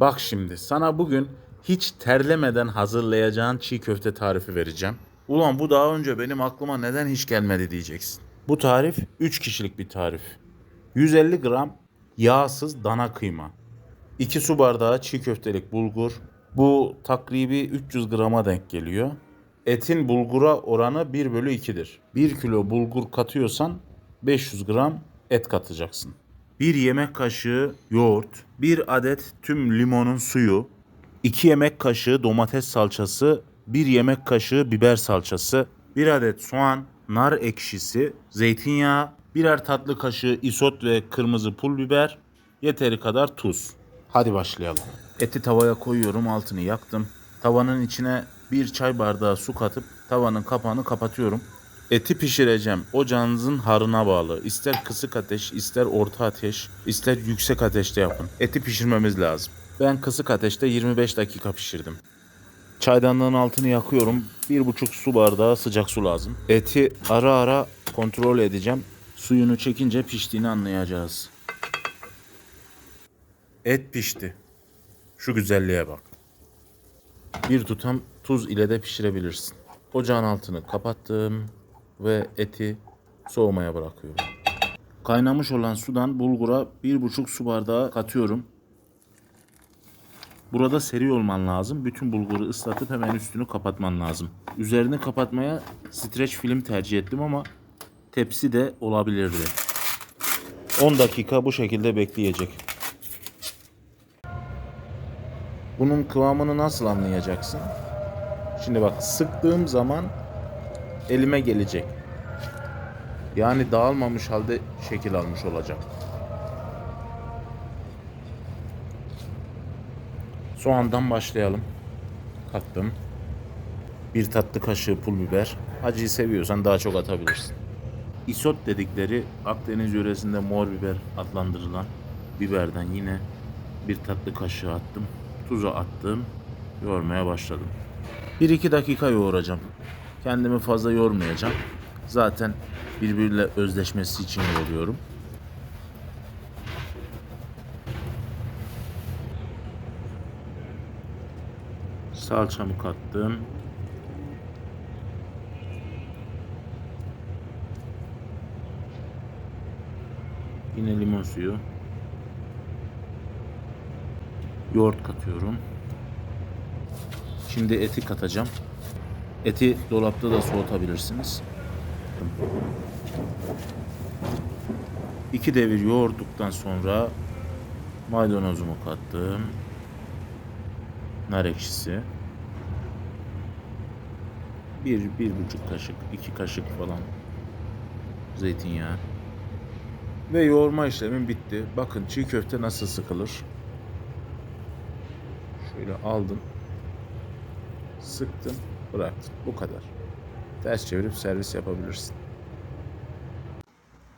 Bak şimdi sana bugün hiç terlemeden hazırlayacağın çiğ köfte tarifi vereceğim. Ulan bu daha önce benim aklıma neden hiç gelmedi diyeceksin. Bu tarif 3 kişilik bir tarif. 150 gram yağsız dana kıyma. 2 su bardağı çiğ köftelik bulgur. Bu takribi 300 grama denk geliyor. Etin bulgura oranı 1 bölü 2'dir. 1 kilo bulgur katıyorsan 500 gram et katacaksın. 1 yemek kaşığı yoğurt, 1 adet tüm limonun suyu, 2 yemek kaşığı domates salçası, 1 yemek kaşığı biber salçası, 1 adet soğan, nar ekşisi, zeytinyağı, birer tatlı kaşığı isot ve kırmızı pul biber, yeteri kadar tuz. Hadi başlayalım. Eti tavaya koyuyorum, altını yaktım. Tavanın içine bir çay bardağı su katıp tavanın kapağını kapatıyorum. Eti pişireceğim. Ocağınızın harına bağlı. İster kısık ateş, ister orta ateş, ister yüksek ateşte yapın. Eti pişirmemiz lazım. Ben kısık ateşte 25 dakika pişirdim. Çaydanlığın altını yakıyorum. Bir buçuk su bardağı sıcak su lazım. Eti ara ara kontrol edeceğim. Suyunu çekince piştiğini anlayacağız. Et pişti. Şu güzelliğe bak. Bir tutam tuz ile de pişirebilirsin. Ocağın altını kapattım ve eti soğumaya bırakıyorum. Kaynamış olan sudan bulgura bir buçuk su bardağı katıyorum. Burada seri olman lazım. Bütün bulguru ıslatıp hemen üstünü kapatman lazım. Üzerini kapatmaya streç film tercih ettim ama tepsi de olabilirdi. 10 dakika bu şekilde bekleyecek. Bunun kıvamını nasıl anlayacaksın? Şimdi bak sıktığım zaman elime gelecek. Yani dağılmamış halde şekil almış olacak. Soğandan başlayalım. Kattım. Bir tatlı kaşığı pul biber. Acıyı seviyorsan daha çok atabilirsin. Isot dedikleri Akdeniz yöresinde mor biber adlandırılan biberden yine bir tatlı kaşığı attım. Tuzu attım. Yoğurmaya başladım. 1-2 dakika yoğuracağım. Kendimi fazla yormayacağım. Zaten birbiriyle özleşmesi için yoğuruyorum. Salçamı kattım. Yine limon suyu. Yoğurt katıyorum. Şimdi eti katacağım. Eti dolapta da soğutabilirsiniz. İki devir yoğurduktan sonra maydanozumu kattım. Nar ekşisi. Bir, bir buçuk kaşık, iki kaşık falan zeytinyağı. Ve yoğurma işlemim bitti. Bakın çiğ köfte nasıl sıkılır. Şöyle aldın. Sıktın, bıraktın. Bu kadar. Ters çevirip servis yapabilirsin.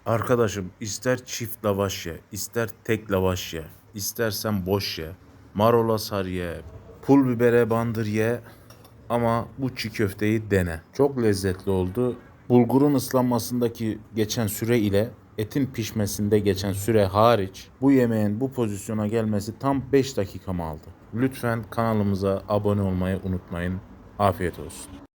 Arkadaşım ister çift lavaş ye, ister tek lavaş ye, istersen boş ye, marola sar ye, pul bibere bandır ye ama bu çiğ köfteyi dene. Çok lezzetli oldu. Bulgurun ıslanmasındaki geçen süre ile etin pişmesinde geçen süre hariç bu yemeğin bu pozisyona gelmesi tam 5 dakikamı aldı. Lütfen kanalımıza abone olmayı unutmayın. Afiyet olsun.